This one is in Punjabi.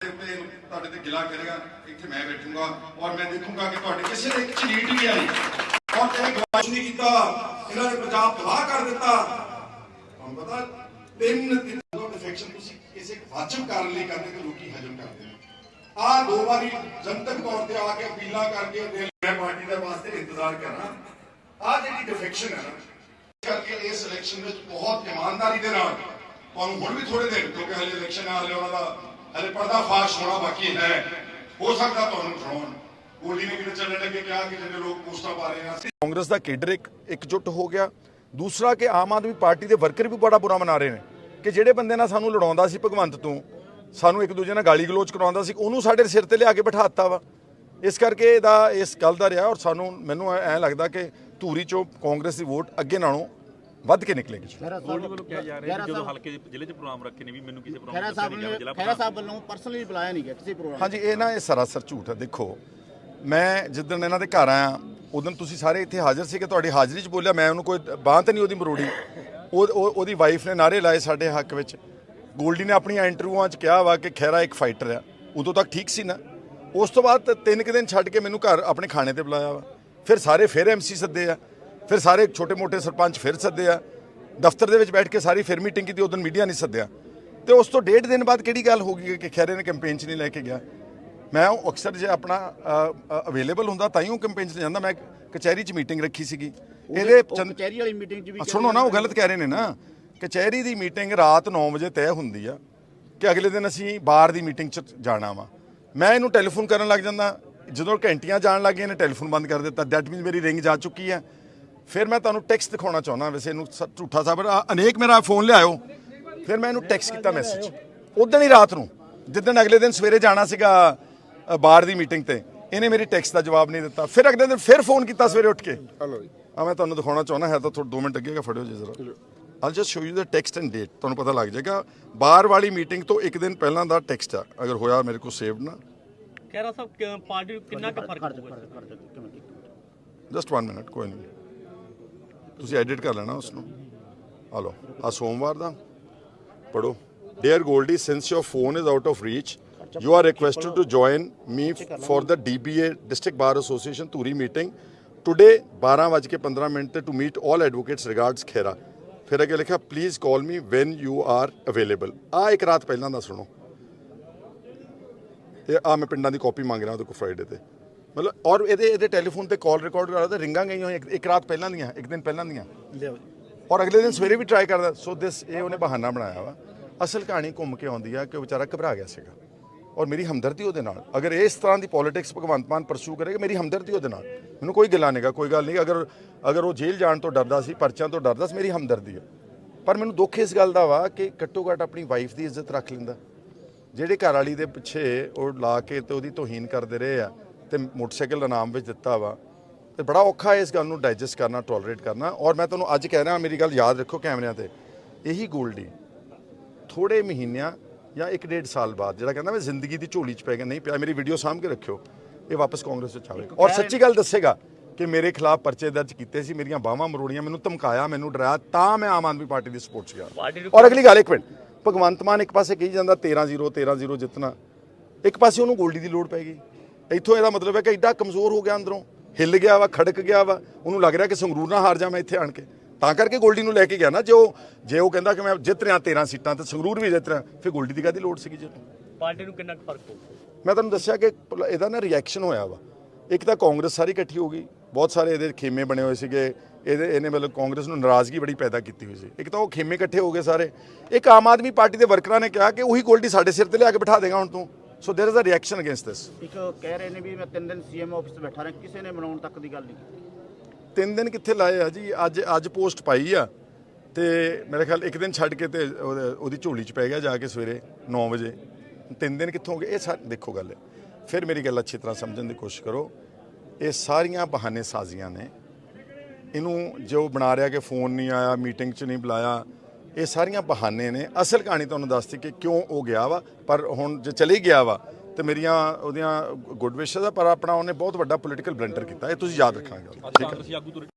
ਉੱਤੇ ਤੁਹਾਡੇ ਤੇ ਗਿਲਾ ਕਰੇਗਾ, ਇੱਥੇ ਮੈਂ ਬੈਠੂੰਗਾ ਔਰ ਮੈਂ ਦੇਖੂੰਗਾ ਕਿ ਤੁਹਾਡੇ ਕਿਸੇ ਦੇ ਇੱਕ ਲੀਡ ਨਹੀਂ ਆਈ। ਔਰ ਤੇ ਗਵਾਸ਼ ਨਹੀਂ ਕੀਤਾ, ਇਹਨਾਂ ਨੇ ਪੰਜਾਬ ਤਬਾਹ ਕਰ ਦਿੱਤਾ। ਤੁਹਾਨੂੰ ਪਤਾ, ਤਿੰਨ ਦਿਨ ਤੋਂ ਡਿਫੈਕਸ਼ਨ ਤੁਸੀਂ ਕਿਸੇ ਵਾਜਬ ਕਾਰਨ ਲਈ ਕਰਦੇ ਕਿ ਲੋਕੀ ਹਜਮ ਕਰਦੇ ਨੇ। ਆ ਦੋ ਵਾਰੀ ਜਨਤਕ ਤੌਰ ਤੇ ਆ ਕੇ ਅਪੀਲਾਂ ਕਰਕੇ ਰੇਲ ਪਾਰਟੀ ਦੇ ਵਾਸਤੇ ਇੰਤਜ਼ਾਰ ਕਰਨਾ ਆ ਜਿਹੜੀ ਡਿਫੈਕਸ਼ਨ ਹੈ ਨਾ ਕਰਕੇ ਇਸ ਇਲੈਕਸ਼ਨ ਵਿੱਚ ਬਹੁਤ ਇਮਾਨਦਾਰੀ ਦੇ ਨਾਲ, ਤੁਹਾਨੂੰ ਹੁਣ ਵੀ ਥੋੜੇ ਦਿਨ, ਕਿਉਂਕਿ ਹਲੇ ਇਲੈਕਸ਼ਨ ਹੈ ਹਲੇ ਉਹਨਾਂ ਦਾ ਹਲੇ ਪਰਦਾ ਫਾਸ਼ ਹੋਣਾ ਬਾਕੀ ਹੈ। ਹੋ ਸਕਦਾ ਤੁਹਾਨੂੰ ਫੜਾਉਣ ਗੋਲੀ ਨੇ ਕਿਤੇ ਚੱਲਣ ਲੱਗੇ, ਕਿਹਾ ਕਿ ਜਿਹੜੇ ਲੋਕ ਪੋਸਟਾਂ ਪਾ ਰਹੇ ਆ। ਕਾਂਗਰਸ ਦਾ ਕੇਡਰ ਇੱਕ ਇਕਜੁੱਟ ਹੋ ਗਿਆ। ਦੂਸਰਾ ਕਿ ਆਮ ਆਦਮੀ ਪਾਰਟੀ ਦੇ ਵਰਕਰ ਵੀ ਬੜਾ ਬੁਰਾ ਮਨਾ ਰਹੇ ਨੇ ਕਿ ਜਿਹੜੇ ਬੰਦੇ ਨਾਲ ਸਾਨੂੰ ਲੜਾਉਂਦਾ ਸੀ ਭਗਵੰਤ ਤੋਂ, ਸਾਨੂੰ ਇੱਕ ਦੂਜੇ ਨਾਲ ਗਾਲੀ ਗਲੋਚ ਕਰਾਉਂਦਾ ਸੀ, ਉਹਨੂੰ ਸਾਡੇ ਸਿਰ ਤੇ ਲਿਆ ਕੇ ਬਿਠਾਤਾ ਵਾ। ਇਸ ਕਰਕੇ ਇਹਦਾ ਇਸ ਗੱਲ ਦਾ ਰਿਹਾ ਔਰ ਸਾਨੂੰ, ਮੈਨੂੰ ਐ ਐਂ ਲੱਗਦਾ ਕਿ ਧੂਰੀ ਚੋਂ ਕਾਂਗਰਸ ਦੀ ਵੋਟ ਅੱਗੇ ਨਾਲੋਂ ਵੱਧ ਕੇ ਨਿਕਲੇਗੀ ਗੋਲਡੀ ਵੱਲੋਂ ਕਿਹਾ ਜਾ ਰਿਹਾ ਕਿ ਜਦੋਂ ਹਲਕੇ ਦੇ ਜ਼ਿਲ੍ਹੇ 'ਚ ਪ੍ਰੋਗਰਾਮ ਰੱਖੇ ਨੇ ਵੀ ਮੈਨੂੰ ਕਿਸੇ ਪ੍ਰੋਗਰਾਮ ਖੈਰਾ ਤੇ ਸਾਹਿਬ ਨਹੀਂ ਗਿਆ ਨੇ ਜ਼ਿਲ੍ਹਾ ਖੈਰਾ ਸਾਹਿਬ ਵੱਲੋਂ ਪਰਸਨਲੀ ਬੁਲਾਇਆ ਨਹੀਂ ਗਿਆ ਕਿਸੇ ਪ੍ਰੋਗਰਾਮ ਹਾਂਜੀ ਇਹ ਨਾ ਇਹ ਸਰਾਸਰ ਝੂਠ ਹੈ। ਦੇਖੋ ਮੈਂ ਜਿੱਦਣ ਇਹਨਾਂ ਦੇ ਘਰ ਆਇਆ ਉਦੋਂ ਤੁਸੀਂ ਸਾਰੇ ਇੱਥੇ ਹਾਜ਼ਰ ਸੀ ਕਿ ਤੁਹਾਡੀ ਹਾਜ਼ਰੀ 'ਚ ਬੋਲਿਆ ਮੈਂ ਉਹਨੂੰ ਕੋਈ ਬਾਂਹ ਤਾਂ ਨਹੀਂ ਉਹਦੀ ਮਰੋੜੀ। ਉਹ ਉਹ- ਉਹਦੀ ਵਾਈਫ ਨੇ ਨਾਰੇ ਲਾਏ ਸਾਡੇ ਹੱਕ ਵਿੱਚ। ਗੋਲਡੀ ਨੇ ਆਪਣੀਆਂ ਇੰਟਰਵਿਊਆਂ 'ਚ ਕਿਹਾ ਵਾ ਕਿ ਖੈਰਾ ਇੱਕ ਫਾਈਟਰ ਆ। ਉਦੋਂ ਤੱਕ ਠੀਕ ਸੀ ਨਾ। ਉਸ ਤੋਂ ਬਾਅਦ ਤਿੰਨ ਕੁ ਦਿਨ ਛੱਡ ਕੇ ਮੈਨੂੰ ਘਰ ਆਪਣੇ ਖਾਣੇ ਤੇ ਬੁਲਾਇਆ ਵਾ। ਫਿਰ ਸਾਰੇ ਫਿਰ ਐਮਸੀ ਸੱਦੇ ਆ। ਫਿਰ ਸਾਰੇ ਛੋਟੇ-ਮੋਟੇ ਸਰਪੰਚ ਫਿਰ ਸੱਦੇ ਆ। ਦਫ਼ਤਰ ਦੇ ਵਿੱਚ ਬੈਠ ਕੇ ਸਾਰੀ ਫਿਰ ਮੀਟਿੰਗ ਕੀਤੀ ਉਦੋਂ ਮੀਡੀਆ ਨਹੀਂ ਸੱਦਿਆ। ਤੇ ਉਸ ਤੋਂ ਡੇਢ ਦਿਨ ਬਾਅਦ ਕਿਹੜੀ ਗੱਲ ਹੋ ਗਈ ਕਿ ਖੈਰੇ ਨੇ ਕੈਂਪੇਨ 'ਚ ਨਹੀਂ ਲੈ ਕੇ ਗਿਆ? ਮੈਂ ਉਹ ਅਕਸਰ ਜੇ ਆਪਣਾ ਅਵੇਲੇਬਲ ਹੁੰਦਾ ਤਾਂ ਹੀ ਉਹ ਕੈਂਪੇਨ 'ਚ ਜਾਂਦਾ। ਮੈਂ ਕਚਹਿਰੀ 'ਚ ਮੀਟਿੰਗ ਰੱਖੀ ਸੀਗੀ। ਇਹਦੇ ਕਚਹਿਰੀ ਵਾਲੀ ਮੀਟਿੰਗ 'ਚ ਵੀ ਸੁਣੋ ਨਾ ਉਹ ਗਲਤ ਕਹਿ ਰਹੇ ਨੇ ਨਾ। ਕਚਹਿਰੀ ਦੀ ਮੀਟਿੰਗ ਰਾਤ 9 ਵਜੇ ਤੈਅ ਹੁੰਦੀ ਆ ਕਿ ਅਗਲੇ ਦਿਨ ਅਸੀਂ ਬਾਹਰ ਦੀ ਮੀਟਿੰਗ 'ਚ ਜਾਣਾ ਵਾ। ਮੈਂ ਇਹਨੂੰ ਟੈਲੀਫੋਨ ਕਰਨ ਲੱਗ ਜਾਂਦਾ। ਜਦੋਂ ਘੰਟੀਆਂ ਜਾਣ ਲੱਗ ਗਈਆਂ ਨੇ ਟੈਲੀਫੋਨ ਬੰਦ ਕਰ ਦਿੱਤਾ। ਦੈਟ ਮੀਨਸ ਮੇਰੀ ਰਿੰਗ ਜਾ ਚੁੱਕੀ ਹੈ ਫਿਰ ਮੈਂ ਤੁਹਾਨੂੰ ਟੈਕਸਟ ਦਿਖਾਉਣਾ ਚਾਹੁੰਦਾ ਵੈਸੇ ਇਹਨੂੰ ਝੂਠਾ ਸਾਬਰ ਅਨੇਕ ਮੇਰਾ ਫੋਨ ਲਿਆਇਓ। ਫਿਰ ਮੈਂ ਇਹਨੂੰ ਟੈਕਸਟ ਕੀਤਾ ਮੈਸੇਜ ਉਦੋਂ ਹੀ ਰਾਤ ਨੂੰ ਜਿੱਦਣ ਅਗਲੇ ਦਿਨ ਸਵੇਰੇ ਜਾਣਾ ਸੀਗਾ ਬਾਹਰ ਦੀ ਮੀਟਿੰਗ ਤੇ ਇਹਨੇ ਮੇਰੀ ਟੈਕਸਟ ਦਾ ਜਵਾਬ ਨਹੀਂ ਦਿੱਤਾ। ਫਿਰ ਅਗਲੇ ਦਿਨ ਫਿਰ ਫੋਨ ਕੀਤਾ ਸਵੇਰੇ ਉੱਠ ਕੇ। ਹਲੋ ਆ ਮੈਂ ਤੁਹਾਨੂੰ ਦਿਖਾਉਣਾ ਚਾਹੁੰਦਾ ਹੈ ਤਾਂ ਥੋੜਾ 2 ਮਿੰਟ ਲੱਗੇਗਾ ਫੜਿਓ ਜੀ ਜ਼ਰਾ। All just show you the text and date ਤੁਹਾਨੂੰ ਪਤਾ ਲੱਗ ਜਾਏਗਾ ਬਾਹਰ ਵਾਲੀ ਮੀਟਿੰਗ ਤੋਂ ਇੱਕ ਦਿਨ ਪਹਿਲਾਂ ਦਾ ਟੈਕਸਟ ਆ। ਅਗਰ ਹੋਇਆ ਮੇਰੇ ਕੋਲ ਸੇਵਡ ਨਾ। ਖੈਰਾ ਸਾਹਿਬ ਕਿ- ਪਾਰਟੀ ਕਿੰਨਾ ਕੁ ਫ਼ਰਕ ਜਾ ਪਊਗਾ? ਜਾ ਜਸਟ 1 ਮਿੰਟ। ਕੋਈ ਨਹੀਂ। ਤੁਸੀਂ ਐਡਿਟ ਕਰ ਲੈਣਾ ਉਸ ਨੂੰ ਆ ਲਓ, ਆ ਸੋਮਵਾਰ ਦਾ। ਪੜੋ dear Goldy since your phone is out of reach you are requested to join me for the DBA district bar association Dhuri meeting today 12:15 minute ਤੇ to meet all advocates regards Khera ਫਿਰ ਅੱਗੇ ਲਿਖਿਆ please call me when you are available ਆ ਇੱਕ ਰਾਤ ਪਹਿਲਾਂ ਦਾ ਸੁਣੋ ਇਹ ਆ ਮੈਂ ਪਿੰਡਾਂ ਦੀ ਕਾਪੀ ਮੰਗ ਰਿਹਾ ਉਹਦੇ ਕੋਲ ਫਰਾਈਡੇ ਤੇ ਮਤਲਬ ਔਰ ਇਹਦੇ ਇਹਦੇ ਟੈਲੀਫੋਨ ਤੇ ਕਾਲ ਰਿਕਾਰਡ ਕਰਾ ਤੇ ਰਿੰਗਾਂ ਗਈਆਂ ਹੋਈਆਂ ਇੱਕ- ਇੱਕ ਰਾਤ ਪਹਿਲਾਂ ਦੀਆਂ ਇੱਕ ਦਿਨ ਪਹਿਲਾਂ ਦੀਆਂ। ਔਰ ਅਗਲੇ ਦਿਨ ਸਵੇਰੇ ਵੀ ਟਰਾਈ ਕਰਦਾ ਸੋ ਦਿਸ ਇਹ ਉਹਨੇ ਬਹਾਨਾ ਬਣਾਇਆ ਵਾ। ਅਸਲ ਕਹਾਣੀ ਘੁੰਮ ਕੇ ਆਉਂਦੀ ਆ ਕਿ ਉਹ ਵਿਚਾਰਾ ਘਬਰਾ ਗਿਆ ਸੀਗਾ। ਔਰ ਮੇਰੀ ਹਮਦਰਦੀ ਉਹਦੇ ਨਾਲ। ਅਗਰ ਇਸ ਤਰ੍ਹਾਂ ਦੀ ਪੋਲਿਟਿਕਸ ਭਗਵੰਤ ਮਾਨ ਪਰਸੂ ਕਰੇਗਾ ਮੇਰੀ ਹਮਦਰਦੀ ਉਹਦੇ ਨਾਲ। ਮੈਨੂੰ ਕੋਈ ਗਿਲਾ ਨਹੀਂਗਾ ਕੋਈ ਗੱਲ ਨਹੀਂ ਅਗਰ ਅਗਰ ਉਹ ਜੇਲ੍ਹ ਜਾਣ ਤੋਂ ਡਰਦਾ ਸੀ ਪਰਚਿਆਂ ਤੋਂ ਡਰਦਾ ਸੀ ਮੇਰੀ ਹਮਦਰਦੀ ਹੈ ਪਰ ਮੈਨੂੰ ਦੁੱਖ ਇਸ ਗੱਲ ਦਾ ਵਾ ਕਿ ਘੱਟੋ ਘੱਟ ਆਪਣੀ ਵਾਈਫ ਦੀ ਇੱਜ਼ਤ ਰੱਖ ਲੈਂਦਾ। ਜਿਹੜੇ ਘਰ ਵਾਲੀ ਦੇ ਪਿੱਛੇ ਉਹ ਲਾ ਕੇ ਤੇ ਉਹਦੀ ਤੋਹੀਨ ਕਰਦੇ ਰਹੇ ਆ ਤੇ ਮੋਟਰਸਾਈਕਲ ਇਨਾਮ ਵਿੱਚ ਦਿੱਤਾ ਵਾ। ਤੇ ਬੜਾ ਔਖਾ ਹੈ ਇਸ ਗੱਲ ਨੂੰ ਡਾਈਜੈਸਟ ਕਰਨਾ ਟੋਲਰੇਟ ਕਰਨਾ। ਔਰ ਮੈਂ ਤੁਹਾਨੂੰ ਅੱਜ ਕਹਿ ਰਿਹਾ ਮੇਰੀ ਗੱਲ ਯਾਦ ਰੱਖੋ ਕੈਮਰਿਆਂ ਤੇ। ਇਹੀ ਗੋਲਡੀ ਥੋੜੇ ਮਹੀਨਿਆਂ ਜਾਂ ਇੱਕ ਡੇਢ ਸਾਲ ਬਾਅਦ ਜਿਹੜਾ ਕਹਿੰਦਾ ਮੈਂ ਜ਼ਿੰਦਗੀ ਦੀ ਝੋਲੀ 'ਚ ਪੈ ਗਿਆ ਨਹੀਂ ਪਿਆ ਮੇਰੀ ਵੀਡੀਓ ਸਾਂਭ ਕੇ ਰੱਖਿਓ। ਇਹ ਵਾਪਸ ਕਾਂਗਰਸ ਵਿੱਚ ਆਵੇਗਾ ਔਰ ਸੱਚੀ ਗੱਲ ਦੱਸੇਗਾ ਕਿ ਮੇਰੇ ਖਿਲਾਫ ਪਰਚੇ ਦਰਜ ਕੀਤੇ ਸੀ ਮੇਰੀਆਂ ਬਾਹਾਂ ਮਰੋੜੀਆਂ ਮੈਨੂੰ ਧਮਕਾਇਆ ਮੈਨੂੰ ਡਰਾਇਆ ਤਾਂ ਮੈਂ ਆਮ ਆਦਮੀ ਪਾਰਟੀ ਦੀ ਸਪੋਰਟ 'ਚ ਗਿਆ ਔਰ ਅਗਲੀ ਗੱਲ ਇੱਕ ਮਿੰਟ। ਭਗਵੰਤ ਮਾਨ ਇੱਕ ਪਾਸੇ ਕਹੀ ਜਾਂਦਾ 13-0 13-0 ਜਿੱਤਣਾ। ਇੱਕ ਪਾਸੇ ਉਹਨੂੰ ਗੋਲਡੀ ਦੀ ਲੋੜ ਪੈ ਗਈ। ਇੱਥੋਂ ਇਹਦਾ ਮਤਲਬ ਹੈ ਕਿ ਐਡਾ ਕਮਜ਼ੋਰ ਹੋ ਗਿਆ ਅੰਦਰੋਂ ਹਿੱਲ ਗਿਆ ਵਾ ਖੜਕ ਗਿਆ ਵਾ ਉਹਨੂੰ ਲੱਗ ਰਿਹਾ ਕਿ ਸੰਗਰੂਰ ਨਾ ਹਾਰ ਜਾ ਮੈਂ ਇੱਥੇ ਆਣ ਕੇ। ਤਾਂ ਕਰਕੇ ਗੋਲਡੀ ਨੂੰ ਲੈ ਕੇ ਗਿਆ ਨਾ ਜੇ ਉਹ ਜੇ ਉਹ ਕਹਿੰਦਾ ਕਿ ਮੈਂ ਜਿੱਤ ਰਿਹਾ 13 ਸੀਟਾਂ ਤੇ ਸੰਗਰੂਰ ਵੀ ਜਿੱਤ ਰਿਹਾ ਫਿਰ ਗੋਲਡੀ ਦੀ ਕਾਹਦੀ ਲੋੜ ਸੀਗੀ ਜਿੱਤ ਪਾਰਟੀ ਨੂੰ ਕਿੰਨਾ ਫ਼ਰਕ ਪਊਗਾ ਮੈਂ ਤੁਹਾਨੂੰ ਦੱਸਿਆ ਕਿ ਇਹਦਾ ਨਾ ਰਿਐਕਸ਼ਨ ਹੋਇਆ ਵਾ। ਇੱਕ ਤਾਂ ਕਾਂਗਰਸ ਸਾਰੀ ਇਕੱਠੀ ਹੋ ਗਈ ਬਹੁਤ ਸਾਰੇ ਇਹਦੇ ਖੇਮੇ ਬਣੇ ਹੋਏ ਸੀਗੇ ਇਹਦੇ ਇਹਨੇ ਮਤਲਬ ਕਾਂਗਰਸ ਨੂੰ ਨਾਰਾਜ਼ਗੀ ਬੜੀ ਪੈਦਾ ਕੀਤੀ ਹੋਈ ਸੀ। ਇੱਕ ਤਾਂ ਉਹ ਖੇਮੇ ਇਕੱਠੇ ਹੋ ਗਏ ਸਾਰੇ। ਇੱਕ ਆਮ ਆਦਮੀ ਪਾਰਟੀ ਦੇ ਵਰਕਰਾਂ ਨੇ ਕਿਹਾ ਕਿ ਉਹੀ ਗੋਲਡੀ ਸਾਡੇ ਸਿਰ ਤੇ ਲਿਆ ਕੇ ਬਿਠਾ ਦੇਗਾ ਹੁਣ ਤੋਂ। so there is a reaction against this ਇੱਕ ਕਹਿ ਰਹੇ ਨੇ ਵੀ ਮੈਂ ਤਿੰਨ ਦਿਨ ਸੀਐਮ ਆਫਿਸ 'ਚ ਬੈਠਾ ਰਿਹਾ ਕਿਸੇ ਨੇ ਮਨਾਉਣ ਤੱਕ ਦੀ ਗੱਲ ਨਹੀਂ ਕੀਤੀ ਤਿੰਨ ਦਿਨ ਕਿੱਥੇ ਲਾਏ ਆ ਜੀ ਅੱਜ ਅੱਜ ਪੋਸਟ ਪਾਈ ਆ ਤੇ ਮੇਰੇ ਖਿਆਲ ਇੱਕ ਦਿਨ ਛੱਡ ਕੇ ਤੇ ਉਹਦੇ- ਉਹਦੀ ਝੋਲੀ 'ਚ ਪੈ ਗਿਆ ਜਾ ਕੇ ਸਵੇਰੇ 9 ਵਜੇ ਤਿੰਨ ਦਿਨ ਕਿੱਥੋਂ ਹੋ ਗਏ ਇਹ ਸਾ ਦੇਖੋ ਗੱਲ ਫਿਰ ਮੇਰੀ ਗੱਲ ਅੱਛੀ ਤਰ੍ਹਾਂ ਸਮਝਣ ਦੀ ਕੋਸ਼ਿਸ਼ ਕਰੋ ਇਹ ਸਾਰੀਆਂ ਬਹਾਨੇ ਸਾਜ਼ੀਆਂ ਨੇ ਇਹਨੂੰ ਜੋ ਬਣਾ ਰਿਹਾ ਕਿ ਫੋਨ ਨਹੀਂ ਆਇਆ ਮੀਟਿੰਗ 'ਚ ਨਹੀਂ ਬੁਲਾਇਆ ਇਹ ਸਾਰੀਆਂ ਬਹਾਨੇ ਨੇ। ਅਸਲ ਕਹਾਣੀ ਤੁਹਾਨੂੰ ਦੱਸਦੀ ਕਿ ਕਿਉਂ ਉਹ ਗਿਆ ਵਾ, ਪਰ ਹੁਣ ਜੇ ਚਲੀ ਗਿਆ ਵਾ, ਤੇ ਮੇਰੀਆਂ ਉਹਦੀਆਂ ਗੁੱਡ ਵਿਸ਼ੇਸ ਆ, ਪਰ ਆਪਣਾ ਉਹਨੇ ਬਹੁਤ ਵੱਡਾ ਪੋਲੀਟੀਕਲ ਬਲੰਡਰ ਕੀਤਾ। ਇਹ ਤੁਸੀਂ ਯਾਦ ਰੱਖਾਂਗੇ ਠੀਕ ਹੈ।